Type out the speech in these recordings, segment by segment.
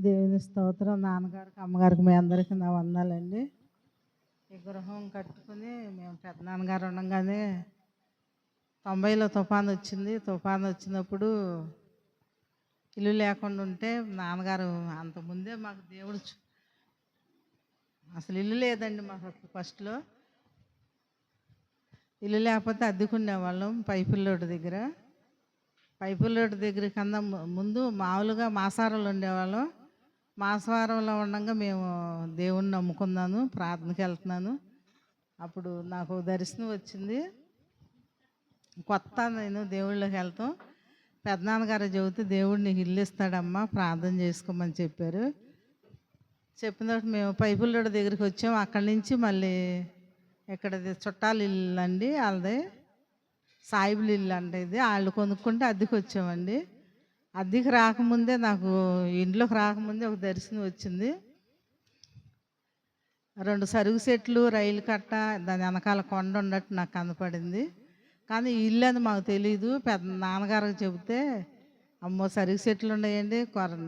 దేవుని స్తోత్రం. నాన్నగారికి అమ్మగారికి మీ అందరికీ నా వందాలండి. ఈ గృహం కట్టుకుని మేము పెద్ద నాన్నగారు ఉండగానే తొంభైలో తుఫాన్ వచ్చింది. తుఫాన్ వచ్చినప్పుడు ఇల్లు లేకుండా ఉంటే నాన్నగారు అంత ముందే మాకు దేవుడు అసలు ఇల్లు లేదండి మాకు ఫస్ట్లో. ఇల్లు లేకపోతే అద్దెకుండేవాళ్ళం పైపుల్లోటి దగ్గర. పైపుల్లోటి దగ్గర కన్నా ముందు మామూలుగా మాసారాలు ఉండేవాళ్ళం. మాసవారంలో ఉండగా మేము దేవుణ్ణి నమ్ముకున్నాను ప్రార్థనకి వెళ్తున్నాను. అప్పుడు నాకు దర్శనం వచ్చింది. కొత్త నేను దేవుళ్ళకి వెళ్తాం. పెద్దనాన్నగారు చెబితే దేవుడు నీకు ఇల్లు ఇస్తాడమ్మా ప్రార్థన చేసుకోమని చెప్పారు. చెప్పిన తర్వాత మేము పైపుల్లోడ దగ్గరికి వచ్చాము అక్కడి నుంచి మళ్ళీ ఇక్కడ చుట్టాలు ఇల్లు అండి వాళ్ళది సాయిబులు ఇల్లు అంటే ఇది. వాళ్ళు కొనుక్కుంటే అద్దెకి వచ్చామండి అద్దెకి రాకముందే నాకు ఇంట్లోకి రాకముందే ఒక దర్శనం వచ్చింది. రెండు సరుగు సెట్లు రైలు కట్ట దాని వెనకాల కొండ ఉన్నట్టు నాకు కనపడింది. కానీ ఇల్లు అని మాకు తెలియదు పెద్ద నాన్నగారికి చెబితే అమ్మో సరుగు సెట్లు ఉన్నాయండి కొర-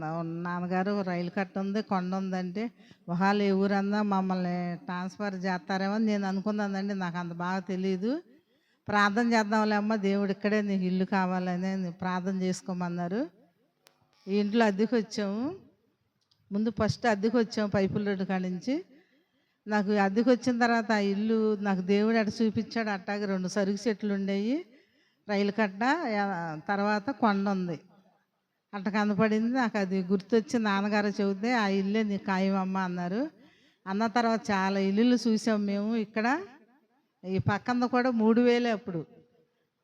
నాన్నగారు రైలు కట్ట ఉంది కొండ ఉందంటే ఒకవేళ ఏ ఊరన్నా మమ్మల్ని ట్రాన్స్ఫర్ చేస్తారేమో నేను అనుకున్నానండి నాకు అంత బాగా తెలియదు ప్రార్థన చేద్దాంలే అమ్మ దేవుడు ఇక్కడే నీకు ఇల్లు కావాలని ప్రార్థన చేసుకోమన్నారు. ఈ ఇంట్లో అద్దెకి వచ్చాము ముందు ఫస్ట్ అద్దెకి వచ్చాము పైపుల రోడ్డు కాడ నుంచి నాకు అద్దెకి వచ్చిన తర్వాత ఆ ఇల్లు నాకు దేవుడు అటు చూపించాడు అట్టాగే రెండు సరుకు చెట్లు ఉండేవి రైలు కట్ట తర్వాత కొండ ఉంది. అట్ట కనపడింది నాకు అది గుర్తొచ్చి నాన్నగారు చెబితే ఆ ఇల్లే నీ ఖాయమమ్మ అన్నారు. అన్న తర్వాత చాలా ఇల్లులు చూసాం మేము ఇక్కడ. ఈ పక్కన కూడా మూడు వేలే అప్పుడు.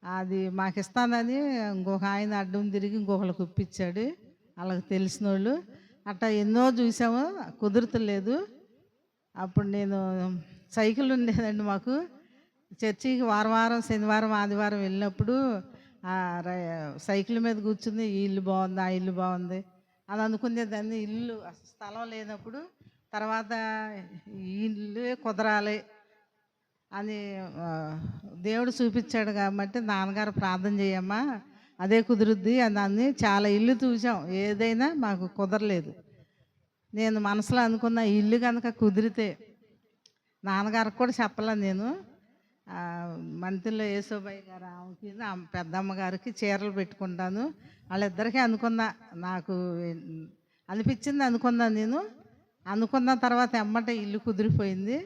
అది మాకు ఇస్తానని ఇంకొక ఆయన అడ్డం తిరిగి ఇంకొకరికి కుప్పించాడు వాళ్ళకి తెలిసిన వాళ్ళు అట్లా ఎన్నో చూసాము కుదురుతలేదు. అప్పుడు నేను సైకిల్ ఉండేదండి మాకు. చర్చికి వారం వారం శనివారం ఆదివారం వెళ్ళినప్పుడు సైకిల్ మీద కూర్చుని ఈ ఇల్లు బాగుంది ఆ ఇల్లు బాగుంది అని అనుకునేదాన్ని. ఇల్లు స్థలం లేనప్పుడు తర్వాత ఈ ఇల్లు కుదరాలి అని దేవుడు చూపించాడు కాబట్టి నాన్నగారు ప్రార్థన చేయమ్మా అదే కుదురుద్ది అని చాలా ఇల్లు చూసాం ఏదైనా మాకు కుదరలేదు. నేను మనసులో అనుకున్న ఇల్లు కనుక కుదిరితే నాన్నగారికి కూడా చెప్పలే నేను. మంత్రిలో యేసోబాయి గారు ఆమెకి నా పెద్దమ్మ గారికి చీరలు పెట్టుకుంటాను. వాళ్ళిద్దరికీ అనుకున్నా నాకు అనిపించింది అనుకున్నాను నేను. అనుకున్న తర్వాత ఎమ్మట ఇల్లు కుదిరిపోయింది.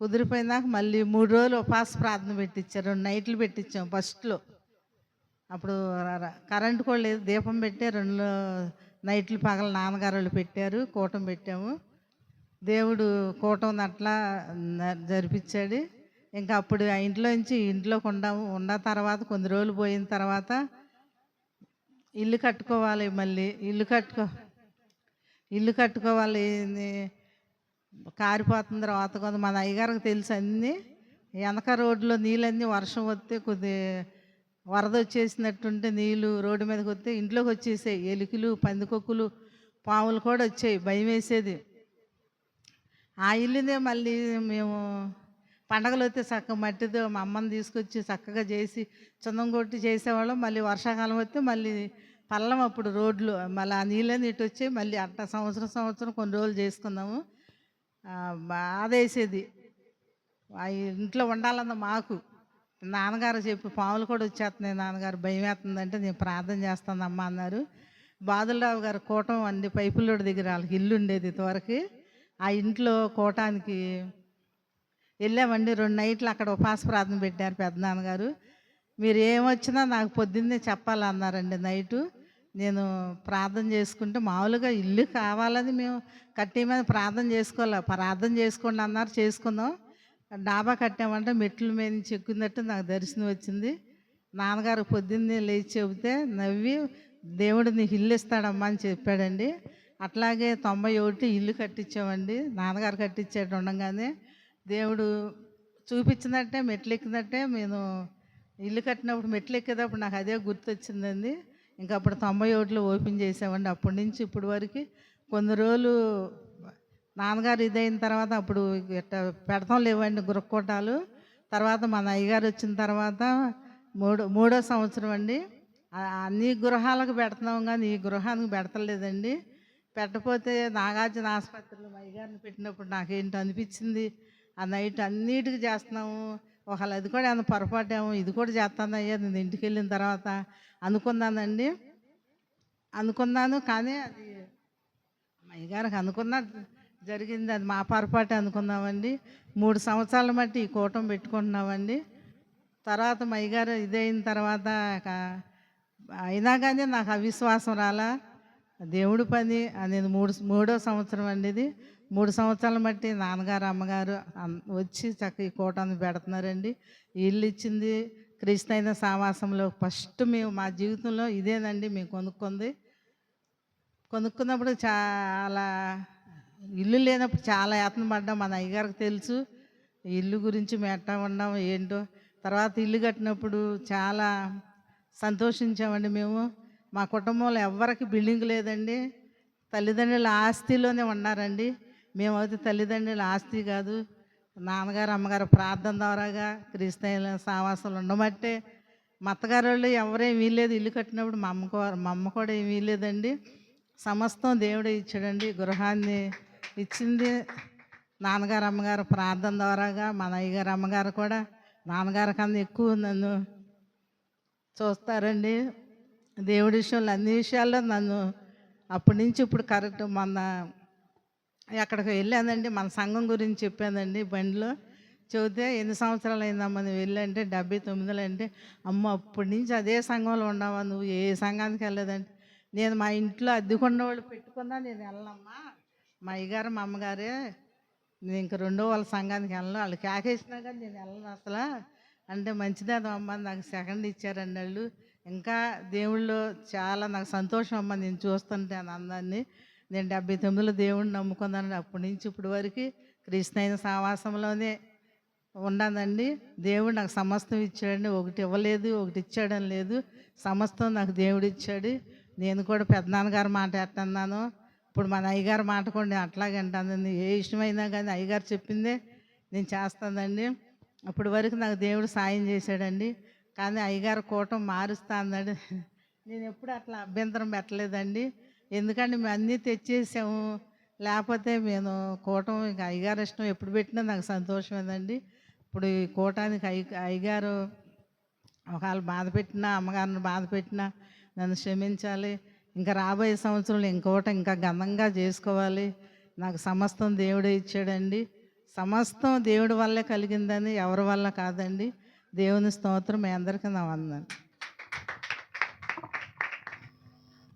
కుదిరిపోయినాక మళ్ళీ మూడు రోజులు ఉపాస ప్రార్థన పెట్టించారు రెండు నైట్లు పెట్టించాం ఫస్ట్లో. అప్పుడు కరెంటు కూడా లేదు. దీపం పెట్టే రెండు నైట్లు పగల నాన్నగారు వాళ్ళు పెట్టారు. కూటం పెట్టాము. దేవుడు కూటం అట్లా జరిపించాడు. ఇంకా అప్పుడు ఆ ఇంట్లో నుంచి ఇంట్లోకి ఉండాము ఉన్న తర్వాత కొన్ని రోజులు పోయిన తర్వాత ఇల్లు కట్టుకోవాలి మళ్ళీ. ఇల్లు కట్టుకో ఇల్లు కట్టుకోవాలి. ఇది కారిపోతుంది తర్వాత కొంత. మన అయ్యగారికి తెలుసు అన్నీ. వెనక రోడ్లో నీళ్ళన్నీ వర్షం వస్తే కొద్ది వరద వచ్చేసినట్టుంటే నీళ్ళు రోడ్డు మీదకి వస్తే ఇంట్లోకి వచ్చేసాయి. ఎలుకలు పందికొక్కులు పాములు కూడా వచ్చాయి. భయం వేసేది. ఆ ఇల్లునే మళ్ళీ మేము పండగలు వస్తే చక్కగా మట్టితో మా అమ్మని తీసుకొచ్చి చక్కగా చేసి చందం కొట్టి చేసేవాళ్ళం. మళ్ళీ వర్షాకాలం వస్తే మళ్ళీ పల్లం అప్పుడు రోడ్లు మళ్ళీ ఆ నీళ్ళని ఇటు వచ్చి మళ్ళీ అట్ట సంవత్సరం సంవత్సరం కొన్ని రోజులు చేసుకున్నాము. బాధ వేసేది ఇంట్లో ఉండాలన్న మాకు. నాన్నగారు చెప్పి పాములు కూడా వచ్చేస్తున్నాయి నాన్నగారు. భయం వేస్తుందంటే నేను ప్రార్థన చేస్తానమ్మా అన్నారు. బాదులరావు గారు కూటం అండి పైపులోడి దగ్గర వాళ్ళకి ఇల్లు ఉండేది ఇంతవరకు ఆ ఇంట్లో కూటానికి వెళ్ళామండి. రెండు నైట్లు అక్కడ ఉపాస ప్రార్థన పెట్టారు పెద్దనాన్నగారు మీరు ఏమొచ్చినా నాకు పొద్దున్నే చెప్పాలన్నారండి నైటు. నేను ప్రార్థన చేసుకుంటే మామూలుగా ఇల్లు కావాలని మేము కట్టే మీద ప్రార్థన చేసుకోవాలి. ప్రార్థన చేసుకోండి అన్నారు చేసుకుందాం డాబా కట్టామంటే మెట్ల మీద నుంచి ఎక్కున్నట్టు నాకు దర్శనం వచ్చింది. నాన్నగారు పొద్దున్నే లేచి చెబితే నవ్వి దేవుడు నీకు ఇల్లు ఇస్తాడమ్మా అని చెప్పాడండి. అట్లాగే తొంభై ఒకటి ఇల్లు కట్టించామండి. నాన్నగారు కట్టించాడు ఉండగానే. దేవుడు చూపించినట్టే మెట్లు ఎక్కినట్టే నేను ఇల్లు కట్టినప్పుడు మెట్లు ఎక్కేటప్పుడు నాకు అదే గుర్తొచ్చిందండి. ఇంకా అప్పుడు తొంభై ఒకటిలో ఓపెన్ చేసామండి. అప్పటి నుంచి ఇప్పటి వరకు. కొన్ని రోజులు నాన్నగారు ఇదైన తర్వాత అప్పుడు పెడతాం లేవండి గురక్కోటాలు. తర్వాత మా అయ్యగారు వచ్చిన తర్వాత మూడో మూడో సంవత్సరం అండి. అన్ని గృహాలకు పెడుతున్నాం కానీ ఈ గృహానికి పెడతలేదండి. పెట్టపోతే నాగార్జున ఆసుపత్రిలో మా అయ్యగారిని పెట్టినప్పుడు నాకేంటి అనిపించింది? ఆ నైట్ అన్నిటికీ చేస్తున్నాము. ఒకవేళ అది కూడా ఏమైనా పొరపాటేమో ఇది కూడా చేస్తాను అయ్యా నేను ఇంటికి వెళ్ళిన తర్వాత అనుకున్నానండి. అనుకున్నాను కానీ అది మా అయ్యగారికి అనుకున్నా జరిగింది. అది మా పొరపాటు అనుకున్నామండి మూడు సంవత్సరాల మట్టి ఈ కూటం పెట్టుకుంటున్నామండి. తర్వాత మా అయ్యగారు ఇదైన తర్వాత అయినా కానీ నాకు అవిశ్వాసం రాలా. దేవుడి పని అనేది మూడు మూడో సంవత్సరం అండి ఇది. మూడు సంవత్సరాల మట్టి నాన్నగారు అమ్మగారు వచ్చి చక్క ఈ కూటాన్ని పెడుతున్నారండి. ఇల్లు ఇచ్చింది. క్రిస్తైన సావాసంలో ఫస్ట్ మేము మా జీవితంలో ఇదేనండి మేము కొనుక్కుంది. కొనుక్కున్నప్పుడు చాలా ఇల్లు లేనప్పుడు చాలా యాతన పడ్డాం. మన అయ్యగారికి తెలుసు. ఇల్లు గురించి మేము ఉన్నాం ఏంటో. తర్వాత ఇల్లు కట్టినప్పుడు చాలా సంతోషించామండి మేము. మా కుటుంబంలో ఎవ్వరికి బిల్డింగ్ లేదండి. తల్లిదండ్రుల ఆస్తిలోనే ఉన్నారండి. మేమైతే తల్లిదండ్రుల ఆస్తి కాదు. నాన్నగారు అమ్మగారు ప్రార్థన ద్వారాగా క్రీస్తైన సావాసాలు ఉండమట్టే మా అత్తగారు వాళ్ళు ఎవరేం వీలేదు ఇల్లు కట్టినప్పుడు మా అమ్మ మా అమ్మ కూడా ఏం వీల్లేదండి. సమస్తం దేవుడే ఇచ్చాడండి. గృహాన్ని ఇచ్చింది నాన్నగారు అమ్మగారు ప్రార్థన ద్వారాగా మన అయ్యగారు అమ్మగారు కూడా నాన్నగారి కన్నా ఎక్కువ నన్ను చూస్తారండి. దేవుడి విషయంలో అన్ని విషయాల్లో నన్ను అప్పటి నుంచి ఇప్పుడు కరెక్ట్ మొన్న ఎక్కడికి వెళ్ళానండి. మన సంఘం గురించి చెప్పానండి బండిలో. చెబితే ఎన్ని సంవత్సరాలు అయిందమ్మా నువ్వు వెళ్ళంటే డెబ్బై తొమ్మిదిలో అంటే అమ్మ అప్పటి నుంచి అదే సంఘంలో ఉన్నావా నువ్వు? ఏ సంఘానికి వెళ్ళలేదంటే నేను మా ఇంట్లో అద్దెకున్న వాళ్ళు పెట్టుకున్నా నేను వెళ్ళమ్మా మా అయ్యగారు మా అమ్మగారే నేను ఇంక రెండో వాళ్ళ సంఘానికి వెళ్ళను. వాళ్ళు కేకేసినా కానీ నేను వెళ్ళను అసలు. అంటే మంచిదే అమ్మ నాకు సెకండ్ ఇచ్చారండి వాళ్ళు. ఇంకా దేవుళ్ళు చాలా నాకు సంతోషం అమ్మ నేను చూస్తుంటే అందరినీ. నేను డెబ్బై తొమ్మిదిలో దేవుడిని నమ్ముకున్నాను అప్పటి నుంచి ఇప్పటి వరకు కృష్ణైన సావాసంలోనే ఉన్నానండి. దేవుడు నాకు సమస్తం ఇచ్చాడండి. ఒకటి ఇవ్వలేదు ఒకటి ఇచ్చాడని లేదు. సమస్తం నాకు దేవుడు ఇచ్చాడు. నేను కూడా పెద్దనాన్నగారి మాట ఎట్టన్నాను. ఇప్పుడు మన అయ్యగారు మాట కూడా నేను అట్లాగే ఏ ఇష్టమైనా కానీ అయ్యగారు చెప్పిందే నేను చేస్తానండి. అప్పటి వరకు నాకు దేవుడు సాయం చేశాడండి. కానీ అయ్యగారు కూటం మారుస్తా అన్నాడు నేను ఎప్పుడు అట్లా అభ్యంతరం పెట్టలేదండి. ఎందుకంటే మేము అన్నీ తెచ్చేసాము. లేకపోతే నేను కూటం ఇంకా అయ్యగారు ఇష్టం ఎప్పుడు పెట్టినా నాకు సంతోషమేనండి. ఇప్పుడు ఈ కూటానికి అయ్య అయ్యగారు ఒకవేళ బాధ పెట్టినా అమ్మగారిని బాధ పెట్టినా నన్ను క్షమించాలి. ఇంకా రాబోయే సంవత్సరంలో ఇంకోటి ఇంకా ఘనంగా చేసుకోవాలి. నాకు సమస్తం దేవుడే ఇచ్చాడండి. సమస్తం దేవుడి వల్లే కలిగిందని ఎవరి వల్ల కాదండి. దేవుని స్తోత్రం మీ అందరికీ నా వందను